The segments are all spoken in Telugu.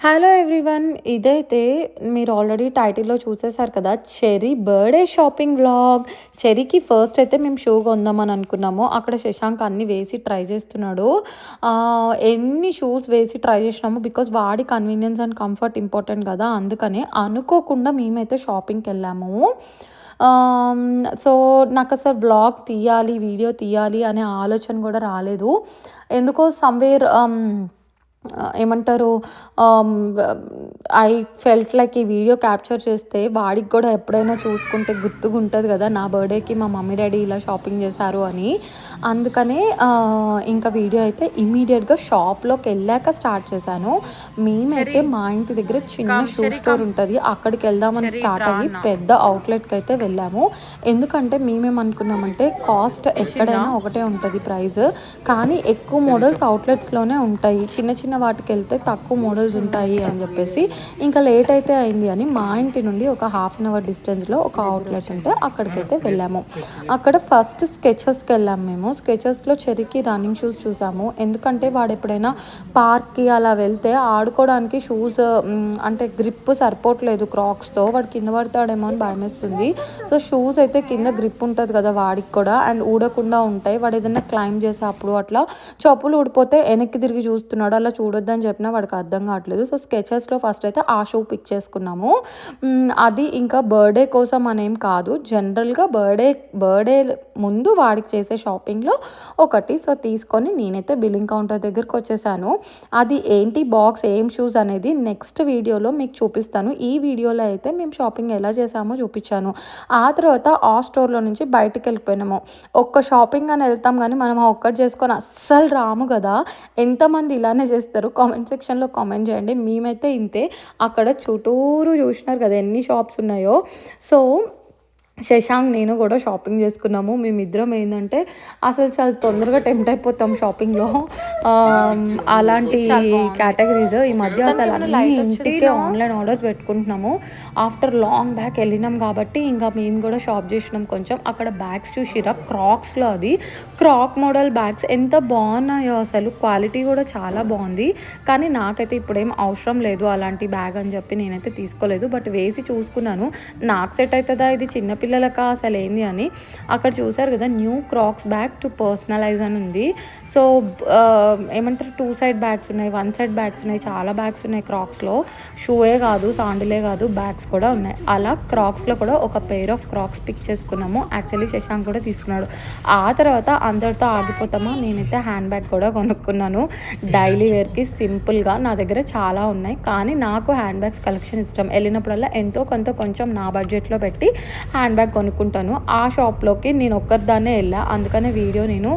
హలో ఎవ్రీవన్ ఇదైతే మీరు ఆల్రెడీ టైటిల్‌లో చూసేసారు కదా! Cherry birthday shopping vlog. చెరీకి first అయితే మేము షూ కొందామని అనుకున్నాము. అక్కడ శశాంక్ అన్ని వేసి ట్రై చేస్తున్నాడు. ఎన్ని షూస్ వేసి ట్రై చేసినాము బికాజ్ వాడి కన్వీనియన్స్ అండ్ కంఫర్ట్ ఇంపార్టెంట్ కదా! అందుకనే అనుకోకుండా మేమైతే షాపింగ్కి వెళ్ళాము సో నాకు అసలు వ్లాగ్ తీయాలి, వీడియో తీయాలి అనే ఆలోచన కూడా రాలేదు. ఎందుకో సమ్‌వేర్ ఏమంటారు ఐ ఫెల్ట్ లైక్ ఈ వీడియో క్యాప్చర్ చేస్తే వాడికి కూడా ఎప్పుడైనా చూసుకుంటే గుర్తుగుంటది కదా! నా బర్త్‌డేకి మా మమ్మీ, డ్యాడీ ఇలా షాపింగ్ చేశారు అని. అందుకనే ఇంకా వీడియో అయితే ఇమ్మీడియేట్‌గా షాప్‌లోకెళ్ళాక స్టార్ట్ చేశాను. మేమైతే మా ఇంటి దగ్గర చిన్న షూ స్టోర్ ఉంటది. అక్కడికెళ్దామని స్టార్ట్ అయ్యి పెద్ద అవుట్‌లెట్‌కైతే వెళ్ళాము. ఎందుకంటే మేమేమనుకున్నామంటే కాస్ట్ ఎక్కడైనా ఒకటే ఉంటది ప్రైస్. కానీ ఎక్కువ మోడల్స్ అవుట్‌లెట్స్‌లోనే ఉంటాయి. చిన్న చిన్న వాటికి వెళ్తే తక్కువ మోడల్స్ ఉంటాయి అని చెప్పేసి ఇంకా లేట్ అయితే అయింది అని మా ఇంటి నుండి ఒక హాఫ్ అన్ అవర్ డిస్టెన్స్‌లో ఒక అవుట్‌లెట్ ఉంటే అక్కడికైతే వెళ్ళాము. అక్కడ ఫస్ట్ స్కెచెస్కి వెళ్ళాము మేము. స్కెచెస్‌లో చెరికి రన్నింగ్ షూస్ చూసాము. ఎందుకంటే వాడు ఎప్పుడైనా పార్క్‌కి అలా వెళ్తే ఆడుకోవడానికి షూస్ అంటే గ్రిప్ సరిపోవట్లేదు క్రాక్స్‌తో. వాడు కింద పడతాడేమో అని భయమేస్తుంది. సో షూస్ అయితే కింద గ్రిప్ ఉంటుంది కదా! వాడికి కూడా అండ్ ఊడకుండా ఉంటాయి. వాడు ఏదైనా క్లైంబ్ చేసేటప్పుడు అట్లా చెప్పులు ఊడిపోతే వెనక్కి తిరిగి చూస్తున్నాడు. అలా చూడొద్దని చెప్పినా వాడికి అర్థం కావట్లేదు. సో స్కెచెస్‌లో ఫస్ట్ అయితే ఆ షూ పిక్ చేసుకున్నాము. అది ఇంకా బర్త్‌డే కోసం అనేం కాదు. జనరల్‌గా బర్త్‌డే బర్త్‌డే ముందు వాడికి చేసే షాపింగ్‌లో ఒకటి. సో తీసుకొని నేనైతే బిల్లింగ్ కౌంటర్ దగ్గరకొచ్చేసాను. అది ఏంటి బాక్స్ ఏం షూస్ అనేది నెక్స్ట్ వీడియోలో మీకు చూపిస్తాను. ఈ వీడియోలో అయితే మేము షాపింగ్ ఎలా చేసామో చూపించాను. ఆ తర్వాత ఆ స్టోర్‌లో నుంచి బయటికెళ్ళిపోయినాము. ఒక్క షాపింగ్ అని వెళ్తాం కానీ మనం ఒక్కటి చేసుకొని అస్సలు రాము కదా! ఎంతమంది ఇలానే చేస్తారు? చేస్తారు కామెంట్ సెక్షన్‌లో కామెంట్ చేయండి. మేమైతే ఇంతే. అక్కడ చుట్టూరు చూసినారు కదా! ఎన్ని షాప్స్ ఉన్నాయో. సో శశాంక్, నేను కూడా షాపింగ్ చేసుకున్నాము. మేమిద్దరం ఏందంటే అసలు చాలా తొందరగా టెంప్ట్ అయిపోతాం షాపింగ్‌లో. అలాంటి కేటగరీస్ ఈ మధ్య అసలు అన్నీ ఇంటికే ఆన్‌లైన్ ఆర్డర్స్ పెట్టుకుంటున్నాము. ఆఫ్టర్ లాంగ్ బ్యాక్ వెళ్ళినాం కాబట్టి ఇంకా మేము కూడా షాప్ చేసినాం కొంచెం. అక్కడ బ్యాగ్స్ చూసిర్రా క్రాక్స్‌లో అది. క్రాక్ మోడల్ బ్యాగ్స్ ఎంత బాగున్నాయో అసలు. క్వాలిటీ కూడా చాలా బాగుంది. కానీ నాకైతే ఇప్పుడేం అవసరం లేదు అలాంటి బ్యాగ్ అని చెప్పి నేనైతే తీసుకోలేదు. బట్ వేసి చూసుకున్నాను. నాకు సెట్ అయితదా ఇది చిన్న పిల్లలకు అసలు ఏంది అని. అక్కడ చూసారు కదా! New Crocs bag to personalize అని ఉంది. సో uh, ఏమంటారు టూ సైడ్ బ్యాగ్స్ ఉన్నాయి. వన్ సైడ్ బ్యాగ్స్ ఉన్నాయి. చాలా బ్యాగ్స్ ఉన్నాయి క్రాక్స్‌లో. షూయే కాదు, సాండిలే కాదు బ్యాగ్స్ కూడా ఉన్నాయి. అలా క్రాక్స్‌లో కూడా ఒక పెయిర్ ఆఫ్ క్రాక్స్ పిక్ చేసుకున్నాము. యాక్చువల్లీ శశాంక్ కూడా తీసుకున్నాడు. ఆ తర్వాత అందరితో ఆగిపోతామా నేనైతే హ్యాండ్ బ్యాగ్ కూడా కొనుక్కున్నాను. డైలీ వేర్‌కి సింపుల్‌గా నా దగ్గర చాలా ఉన్నాయి. కానీ నాకు హ్యాండ్ బ్యాగ్స్ కలెక్షన్ ఇష్టం. వెళ్ళినప్పుడల్లా ఎంతో కొంత కొంచెం నా బడ్జెట్‌లో పెట్టి హ్యాండ్ బ్యాగ్ కొనుక్కుంటాను. ఆ షాప్‌లోకి నేను ఒక్కరిదాన్నే వెళ్ళా. అందుకనే వీడియో నేను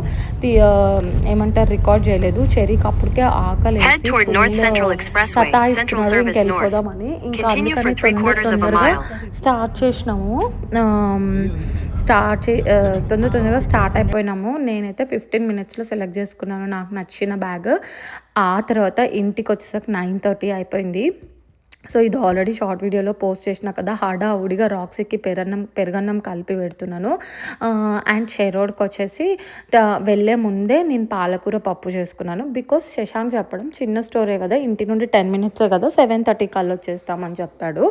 ఏమంటారు రికార్డ్ చేయలేదు. చెర్రీకి అప్పటికే North. ఇంకెళ్ళిపోదామని. ఇంకా అందుకని తొందర తొందరగా. స్టార్ట్ చేసినాము. స్టార్ట్ చే తొందర తొందరగా స్టార్ట్ అయిపోయినాము. నేనైతే 15 మినిట్స్‌లో సెలెక్ట్ చేసుకున్నాను నాకు నచ్చిన బ్యాగ్. ఆ తర్వాత ఇంటికొచ్చేసరికి 9:30 అయిపోయింది. సో ఇది ఆల్రెడీ షార్ట్ వీడియోలో పోస్ట్ చేసిన కదా! హడావుడిగా రాక్సీకి పెరన్నం పెరగన్నం కలిపి పెడుతున్నాను. అండ్ షెరోడ్‌కొచ్చేసి వచ్చేసి వెళ్ళే ముందే నేను పాలకూర పప్పు చేసుకున్నాను. బికాజ్ శశాంక్ చెప్పడం చిన్న స్టోరే కదా! ఇంటి నుండి 10 మినిట్సే కదా! 7:30 కల్లా వచ్చేస్తామని చెప్పాడు.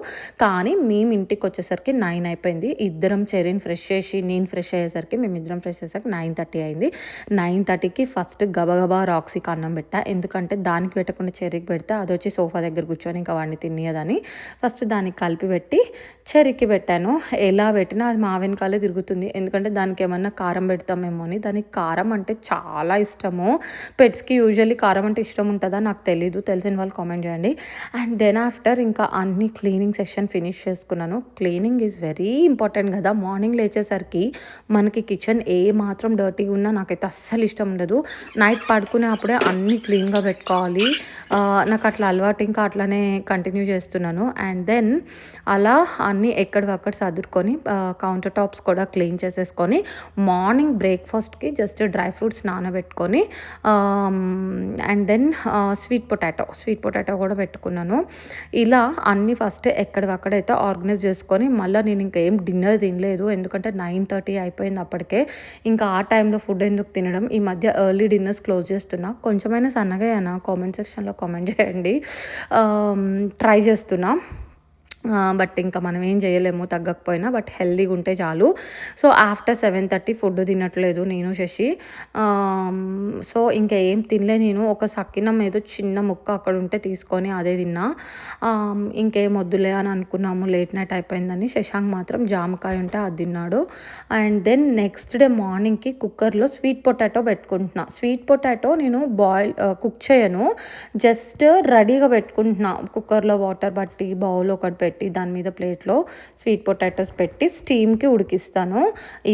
కానీ మేము ఇంటికి వచ్చేసరికి నైన్ అయిపోయింది. ఇద్దరం చెరీని ఫ్రెష్ చేసి నేను ఫ్రెష్ అయ్యేసరికి మేమిద్దరం ఫ్రెష్ అయ్యేసరికి 9:30 అయింది. 9:30కి ఫస్ట్ గబగబా రాక్సీకి అన్నం పెట్టా. ఎందుకంటే దానికి పెట్టకుండా చెరీకి పెడితే అది వచ్చి సోఫా దగ్గర కూర్చొని ఇంకా వాడిని తిని తినియదని ఫస్ట్ దానికి కలిపి పెట్టి చెరికి పెట్టాను. ఎలా పెట్టినా అది మా వెనకాలే తిరుగుతుంది. ఎందుకంటే దానికి ఏమన్నా కారం పెడతామేమో అని. దానికి కారం అంటే చాలా ఇష్టము. పెట్స్‌కి యూజువల్లీ కారం అంటే ఇష్టం ఉంటుందా నాకు తెలీదు. తెలిసిన వాళ్ళు కామెంట్ చేయండి. అండ్ దెన్ ఆఫ్టర్ ఇంకా అన్ని క్లీనింగ్ సెక్షన్ ఫినిష్ చేసుకున్నాను. క్లీనింగ్ ఈజ్ వెరీ ఇంపార్టెంట్ కదా! మార్నింగ్ లేచేసరికి మనకి కిచెన్ ఏ మాత్రం డర్టీగా ఉన్నా నాకైతే అస్సలు ఇష్టం ఉండదు. నైట్ పడుకునే అప్పుడే అన్నీ క్లీన్‌గా పెట్టుకోవాలి. నాకు అట్లా అలవాటు ఇంకా అట్లనే కంటిన్యూ చేస్తున్నాను. అండ్ దెన్ అలా అన్నీ ఎక్కడికక్కడ సర్దుకొని కౌంటర్ టాప్స్ కూడా క్లీన్ చేసేసుకొని మార్నింగ్ బ్రేక్‌ఫాస్ట్‌కి జస్ట్ డ్రై ఫ్రూట్స్ నానబెట్టుకొని and then sweet potato sweet potato కూడా పెట్టుకున్నాను. ఇలా అన్నీ ఫస్ట్ ఎక్కడికక్కడైతే ఆర్గనైజ్ చేసుకొని మళ్ళీ నేను ఇంకేం డిన్నర్ తినలేదు. ఎందుకంటే 9:30 అయిపోయింది అప్పటికే. ఇంకా ఆ టైంలో ఫుడ్ ఎందుకు తినడం. ఈ మధ్య ఎర్లీ డిన్నర్స్ క్లోజ్ చేస్తున్నా. కొంచెమైనా సన్నగయ్యానా? కామెంట్ సెక్షన్‌లో కామెంట్ చేయండి. ట్రై చేస్తున్నా. బట్ ఇంకా మనం ఏం చేయలేము తగ్గకపోయినా బట్ హెల్దీగా ఉంటే చాలు. So after seven thirty food తినట్లేదు నేను శశి. సో ఇంకా ఏం తినలే నేను. ఒక సకినం ఏదో చిన్న ముక్క అక్కడ ఉంటే తీసుకొని అదే తిన్నా. ఇంకేం వద్దులే అని అనుకున్నాము. లేట్ నైట్ అయిపోయిందని శశాంక్ మాత్రం జామకాయ ఉంటే అది తిన్నాడు. అండ్ దెన్ నెక్స్ట్ డే మార్నింగ్కి కుక్కర్లో స్వీట్ పొటాటో పెట్టుకుంటున్నా. స్వీట్ పొటాటో నేను బాయిల్ కుక్ చేయను. జస్ట్ రెడీగా పెట్టుకుంటున్నా. కుక్కర్లో వాటర్ బట్టి బౌల్ ఒకటి పెట్టి దాని మీద ప్లేట్లో స్వీట్ పొటాటోస్ పెట్టి స్టీమ్కి ఉడికిస్తాను.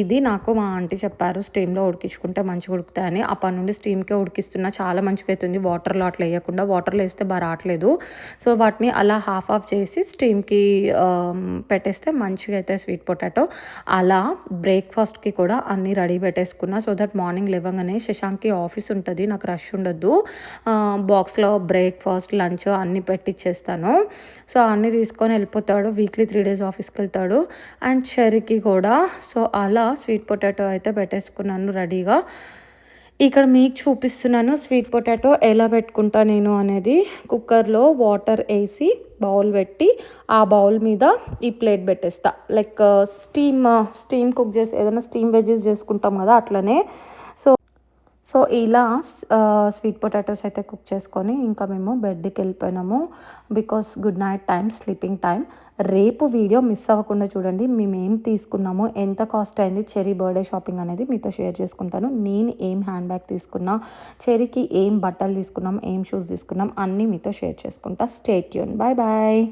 ఇది నాకు మా ఆంటీ చెప్పారు స్టీమ్లో ఉడికించుకుంటే మంచిగా ఉడుకుతాయని అప్పటి నుండి స్టీమ్కే ఉడికిస్తున్నా చాలా మంచిగా అవుతుంది వాటర్లో అట్లా వేయకుండా వాటర్లో వేస్తే బాగా రావట్లేదు. సో వాటిని అలా హాఫ్ ఆఫ్ చేసి స్టీమ్కి పెట్టేస్తే మంచిగా అయితే స్వీట్ పొటాటో. అలా బ్రేక్ఫాస్ట్కి కూడా అన్నీ రెడీ పెట్టేసుకున్నా సో దట్ మార్నింగ్ లేవగానే శశాంక్కి ఆఫీస్ ఉంటుంది నాకు రష్ ఉండొద్దు బాక్స్లో బ్రేక్ఫాస్ట్ లంచ్ అన్నీ పెట్టిచ్చేస్తాను. సో అన్నీ తీసుకొని వెళ్ళిపోతాడు వీక్లీ త్రీ డేస్ ఆఫీస్కి వెళ్తాడు. అండ్ చెరికి కూడా. సో అలా స్వీట్ పొటాటో అయితే పెట్టేసుకున్నాను రెడీగా ఇక్కడ మీకు చూపిస్తున్నాను స్వీట్ పొటాటో ఎలా పెట్టుకుంటా నేను అనేది. కుక్కర్లో వాటర్ వేసి బౌల్ పెట్టి ఆ బౌల్ మీద ఈ ప్లేట్ పెట్టేస్తా. లైక్ స్టీమ్ స్టీమ్ కుక్ చేసి ఏదైనా స్టీమ్ వెజెస్ చేసుకుంటాం కదా అట్లనే. సో ఇలా స్వీట్ పొటాటోస్ అయితే కుక్ చేసుకొని ఇంకా మేము బెడ్కి వెళ్ళిపోయినాము. Because good night time sleeping time రేపు వీడియో మిస్ అవ్వకుండా చూడండి. మేము ఏం తీసుకున్నాము ఎంత కాస్ట్ అయింది చెరీ బర్త్డే షాపింగ్ అనేది మీతో షేర్ చేసుకుంటాను. నేను ఏం హ్యాండ్ బ్యాగ్ తీసుకున్నా చెరీకి ఏం బట్టలు తీసుకున్నాం ఏం షూస్ తీసుకున్నాం అన్నీ మీతో షేర్ చేసుకుంటా. స్టేట్ యూన్ బాయ్ బాయ్